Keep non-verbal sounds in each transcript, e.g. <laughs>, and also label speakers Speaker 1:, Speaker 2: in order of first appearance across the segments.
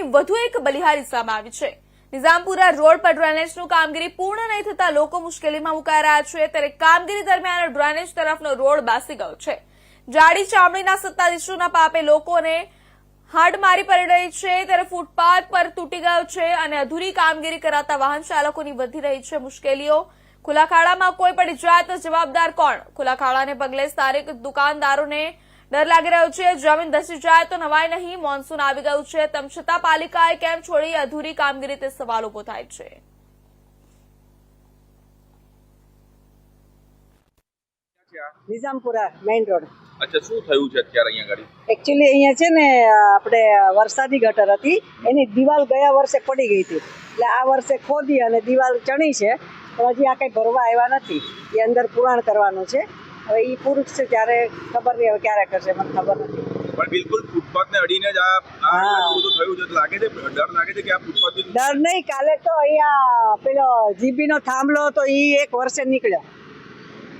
Speaker 1: પ્રકારની વધુ એક બલિહારી સામે આવી છે. નિઝામપુરા રોડ પર ડ્રેનેજનું કામગીરી પૂર્ણ નહીં થતા લોકો મુશ્કેલીમાં મુકાઈ રહ્યા છે. ત્યારે કામગીરી દરમિયાન ડ્રેનેજ તરફનો રોડ બાસી ગયો છે. જાડી ચામડીના સત્તાધીશોના પાપે લોકોને હાડમારી પડી રહી છે. ત્યારે ફૂટપાથ પર તૂટી ગયો છે અને અધૂરી કામગીરી કરાતા વાહન ચાલકોની વધી રહી છે મુશ્કેલીઓ. ખુલ્લા ખાડામાં કોઈ પડી જાય તો જવાબદાર કોણ? ખુલ્લા પગલે સ્થાનિક દુકાનદારોને ડર લાગી રહ્યો છે. જમીન ધસી જાય તો નવાય નહીં. મોન્સૂન આવી ગયું છે. તેમ છતાં પાલિકાએ કેમ છોડી અધૂરી કામગીરી તે સવાલ ઊભો થાય છે.
Speaker 2: Nizampura main road.
Speaker 3: અચ્છા શું થયું છે અત્યારે અહીંયા ગાડી
Speaker 2: એકચ્યુઅલી અહીંયા છે ને આપણે વરસાદી ગટર હતી. એની દિવાલ ગયા વર્ષે પડી ગઈ હતી. એટલે આ વર્ષે ખોદી અને દિવાલ ચણી છે. પણ હજી આ કંઈ ભરવા આવ્યા નથી. એ અંદર પુરાણ કરવાનું છે. હવે એ પુરુષ છે ત્યારે ખબર નહીં હવે ક્યારે કરશે મને ખબર નથી.
Speaker 3: પણ બિલકુલ ફૂટપાથ ને અડીને જ આ બધું થયું છે લાગે છે ડર લાગે છે કે આ ફૂટપાથ
Speaker 2: ડર નહીં કાલે તો અહીંયા પેલો જીબીનો થાંભલો હતો એ એક વર્ષે નીકળ્યો.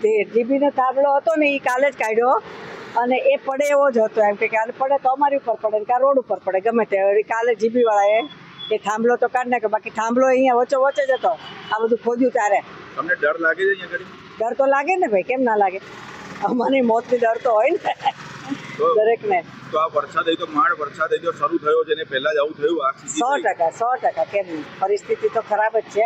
Speaker 2: તે જીબીનો થાંભલો હતો ને એ કાલે જ કાઢ્યો. અને એ પડે એવો જ હતો એમ કે કાલે પડે તો અમારી ઉપર પડે કાં રોડ ઉપર પડે ગમે તે કાલે જીબી વાળાએ એ થાંભલો તો કાઢ નાખ્યો બાકી થાંભલો અહીંયા વચ્ચે વચ્ચે જ હતો. આ બધું ખોદ્યું ત્યારે.
Speaker 3: તમને ડર લાગે છે અહીંયા
Speaker 2: ડર તો લાગે ને ભાઈ કેમ ના લાગે? મને મોતની ડર તો હોય ને. દરેકને.
Speaker 3: તો આ વરસાદ આવી તો માળ વરસાદ અહીં તો શરૂ થયો છે ને પહેલા જ આવું થયું આ
Speaker 2: સો ટકા સો ટકા કેમ પરિસ્થિતિ તો ખરાબ જ છે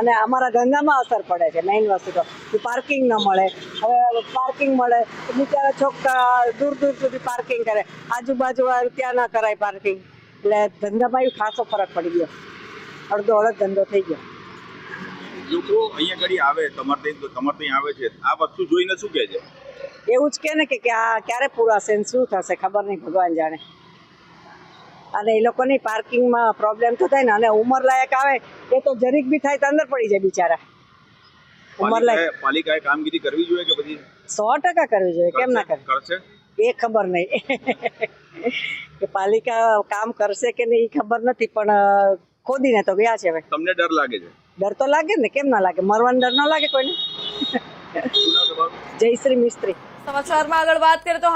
Speaker 2: અને અમારા ધંધામાં અસર પડે છે મેઇન વસ્તુ તો. પાર્કિંગ ન મળે. હવે પાર્કિંગ મળે બિચારા છોકરા દૂર દૂર સુધી પાર્કિંગ કરે. આજુબાજુ ત્યાં ના કરાય પાર્કિંગ એટલે ધંધામાં ખાસો ફરક પડી ગયો. અડધો અડધ ધંધો થઈ ગયો.
Speaker 3: લોકો અહીંયા ઘડી આવે તમારે ત્યાં તમારે ત્યાં આવે છે. આ વસ્તુ જોઈને શું કહે છે?
Speaker 2: એવું જ કે ને કે આ ક્યારે પૂરાશે ને શું થશે ખબર નહીં ભગવાન જાણે. અને એ લોકોની પાર્કિંગમાં પ્રોબ્લેમ તો થાય ને અને ઉંમર લાયક આવે એ તો જરીક બી થાય તો અંદર પડી જાય બિચારા. ઉંમર લાયક
Speaker 3: પાલિકાએ કામગીરી કરવી જોઈએ કે પછી
Speaker 2: સો ટકા કરવી જોઈએ કેમ ના કરે
Speaker 3: કરશે?
Speaker 2: એ ખબર નહીં. <laughs> કે પાલિકા કામ કરશે કે નહીં એ ખબર નથી પણ ખોદીને તો ગયા છે હવે.
Speaker 3: તમને ડર લાગે છે?
Speaker 2: ડર તો લાગે ને કેમ ના લાગે? મરવાનો ડર ના લાગે કોઈને?
Speaker 3: જય શ્રી તમારું?
Speaker 2: જયશ્રી મિસ્ત્રી.
Speaker 1: સમાચારમાં આગળ વાત કરીએ તો